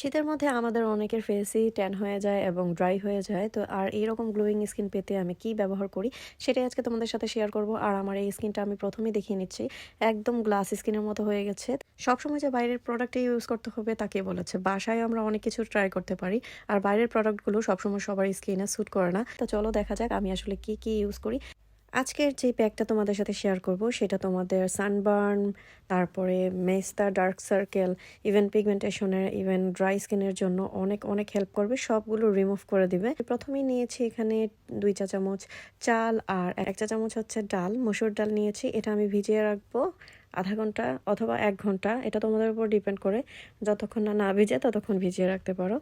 শীতের মধ্যে আমাদের অনেকের ফেসই ট্যান হয়ে যায় এবং ড্রাই হয়ে যায়। তো আর এইরকম গ্লোয়িং স্কিন পেতে আমি কি ব্যবহার করি সেটাই আজকে তোমাদের সাথে শেয়ার করব। আর আমার এই স্কিনটা আমি প্রথমেই দেখিয়ে নিচ্ছি। একদম গ্লাস স্কিনের মতো হয়ে গেছে। সবসময় যে বাইরের প্রোডাক্টে ইউজ করতে হবে তাকে বলেছে। বাসায় আমরা অনেক কিছু ট্রাই করতে পারি। আর বাইরের প্রোডাক্টগুলো সবসময় সবার স্কিনে স্যুট করে না। তো চলো দেখা যাক আমি আসলে কি কি ইউজ করি। আজকের যে প্যাকটা তোমাদের সাথে শেয়ার করব, সেটা তোমাদের সানবার্ন তারপরে মেস্তা ডার্ক সার্কেল ইভেন পিগমেন্টেশনের ইভেন ড্রাই স্কিনের জন্য অনেক অনেক হেল্প করবে। সবগুলো রিমুভ করে দিবে। প্রথমেই নিয়েছি এখানে দুই চা চামচ চাল আর এক চা চামচ হচ্ছে ডাল। মসুর ডাল নিয়েছি, এটা আমি ভিজিয়ে রাখব আধা ঘণ্টা অথবা এক ঘণ্টা। এটা তোমাদের উপর ডিপেন্ড করে। যতক্ষণ না না ভিজে, ততক্ষণ ভিজিয়ে রাখতে পারো।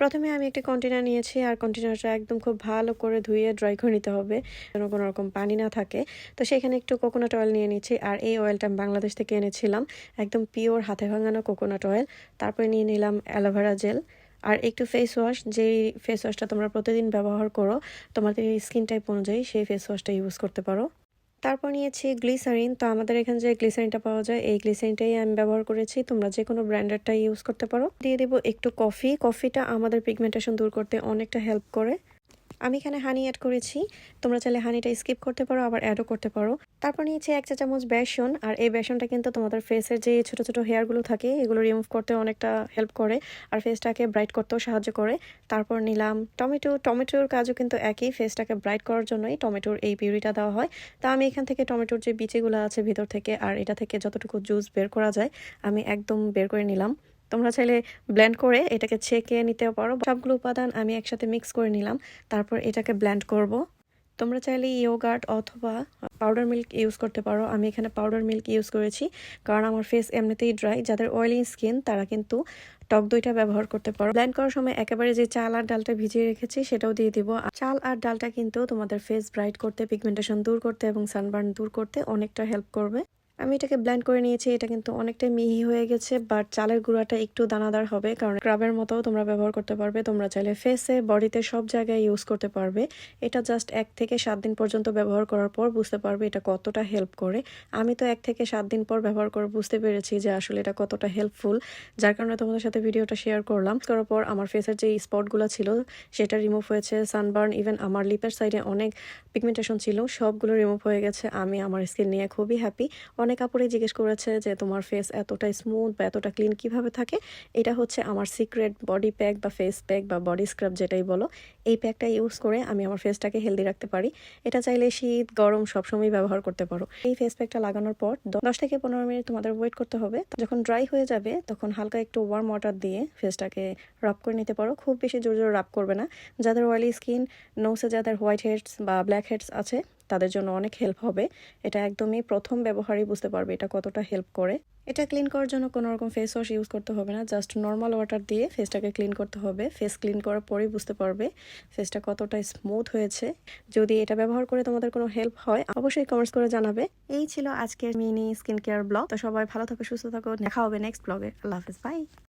প্রথমে আমি একটি কন্টেনার নিয়েছি, আর কন্টেনারটা একদম খুব ভালো করে ধুয়ে ড্রাই করে নিতে হবে, যেন কোনো রকম পানি না থাকে। তো সেখানে একটু কোকোনাট অয়েল নিয়ে নিয়েছি, আর এই অয়েলটা আমি বাংলাদেশ থেকে এনেছিলাম, একদম পিওর হাতে ভাঙানো কোকোনাট অয়েল তারপরে নিয়ে নিলাম অ্যালোভেরা জেল আর একটু ফেস ওয়াশ যেই ফেস ওয়াশটা তোমরা প্রতিদিন ব্যবহার করো, তোমাদের স্কিন টাইপ অনুযায়ী সেই ফেস ওয়াশটা ইউজ করতে পারো। তারপর নিয়েছি গ্লিসারিন তো আমাদের এখানে যে গ্লিসারিনটা পাওয়া যায়, এই গ্লিসারিনটাই আমি ব্যবহার করেছি। তোমরা যে কোনো ব্র্যান্ডারটা ইউজ করতে পারো। দিয়ে দেবো একটু কফি কফিটা আমাদের পিগমেন্টেশন দূর করতে অনেকটা হেল্প করে। আমি এখানে হানি অ্যাড করেছি। তোমরা চাইলে হানিটা স্কিপ করতে পারো, আবার অ্যাডও করতে পারো। তারপর নিয়েছি এক চা চামচ বেসন, আর এই বেসনটা কিন্তু তোমাদের ফেসের যে ছোট ছোট হেয়ারগুলো থাকে, এগুলো রিমুভ করতে অনেকটা হেল্প করে, আর ফেসটাকে ব্রাইট করতেও সাহায্য করে। তারপর নিলাম টমেটো টমেটোর কাজও কিন্তু একই ফেসটাকে ব্রাইট করার জন্যই টমেটোর এই পিউরিটা দেওয়া হয়। তা আমি এখান থেকে টমেটোর যে বিচিগুলো আছে ভিতর থেকে, আর এটা থেকে যতটুকু জুস বের করা যায়, আমি একদম বের করে নিলাম। তোমরা চাইলে ব্লেন্ড করে এটাকে ছেঁকে নিতেও পারো। সবগুলো উপাদান আমি একসাথে মিক্স করে নিলাম। তারপর এটাকে ব্লেন্ড করব। তোমরা চাইলে ইয়োগার্ট অথবা পাউডার মিল্ক ইউজ করতে পারো। আমি এখানে পাউডার মিল্ক ইউজ করেছি কারণ আমার ফেস এমনিতেই ড্রাই যাদের অয়েলি স্কিন তারা কিন্তু টক দইটা ব্যবহার করতে পারো। ব্ল্যান্ড করার সময় একেবারে যে চাল আর ডালটা ভিজিয়ে রেখেছি, সেটাও দিয়ে দিব। চাল আর ডালটা কিন্তু তোমাদের ফেস ব্রাইট করতে পিগমেন্টেশন দূর করতে এবং সানবার্ন দূর করতে অনেকটা হেল্প করবে। আমি এটাকে ব্ল্যান্ড করে নিয়েছি, এটা কিন্তু অনেকটাই মিহি হয়ে গেছে বাট চালের গুঁড়াটা একটু দানাদার হবে, কারণ ক্রাবের মতো তোমরা ব্যবহার করতে পারবে, তোমরা চাইলে ফেসে বডিতে সব জায়গায় ইউজ করতে পারবে। এটা জাস্ট এক থেকে সাত দিন পর্যন্ত ব্যবহার করার পর বুঝতে পারবে এটা কতটা হেল্প করে। আমি তো এক থেকে সাত দিন পর ব্যবহার করে বুঝতে পেরেছি যে আসলে এটা কতটা হেল্পফুল যার কারণে তোমাদের সাথে ভিডিওটা শেয়ার করলাম। করার পর আমার ফেসের যে স্পটগুলো ছিল, সেটা রিমুভ হয়েছে সানবার্ন ইভেন আমার লিপের সাইডে অনেক পিগমেন্টেশন ছিল, সবগুলো রিমুভ হয়ে গেছে, আমি আমার স্কিন নিয়ে খুবই হ্যাপি অনেক কাপড়ে জিজ্ঞেস করেছে যে, তোমার ফেস এতটা স্মুথ বা এতটা ক্লিন কীভাবে থাকে? এটা হচ্ছে আমার সিক্রেট বডি প্যাক বা ফেস প্যাক বা বডি স্ক্রাব যেটাই বলো। এই প্যাকটা ইউজ করে আমি আমার ফেসটাকে হেলদি রাখতে পারি। এটা চাইলে শীত, গরম সবসময় ব্যবহার করতে পারো। এই ফেস প্যাকটা লাগানোর পর দশ থেকে পনেরো মিনিট তোমাদের ওয়েট করতে হবে। যখন ড্রাই হয়ে যাবে, তখন হালকা একটু ওয়ার্ম ওয়াটার দিয়ে ফেসটাকে রাব করে নিতে পারো। খুব বেশি জোর জোর রাব করবে না। যাদের অয়েলি স্কিন নোসে যাদের হোয়াইট হেডস বা ব্ল্যাক হেডস আছে তাদের জন্য অনেক হেল্প হবে। এটা একদমই প্রথম ব্যবহারই বুঝতে পারবে এটা কতটা হেল্প করে। এটা ক্লিন করার জন্য কোনো রকম ফেস ওয়াশ ইউজ করতে হবে না জাস্ট নর্মাল ওয়াটার দিয়ে ফেসটাকে ক্লিন করতে হবে। ফেস ক্লিন করার পরেই বুঝতে পারবে ফেসটা কতটা স্মুথ হয়েছে। যদি এটা ব্যবহার করে তোমাদের কোনো হেল্প হয়, অবশ্যই কমেন্টস করে জানাবে। এই ছিল আজকের মিনি স্কিন কেয়ার ব্লগ তো সবাই ভালো থাকো, সুস্থ থাকো। দেখা হবে নেক্সট ব্লগে আল্লাহ হাফিজ বাই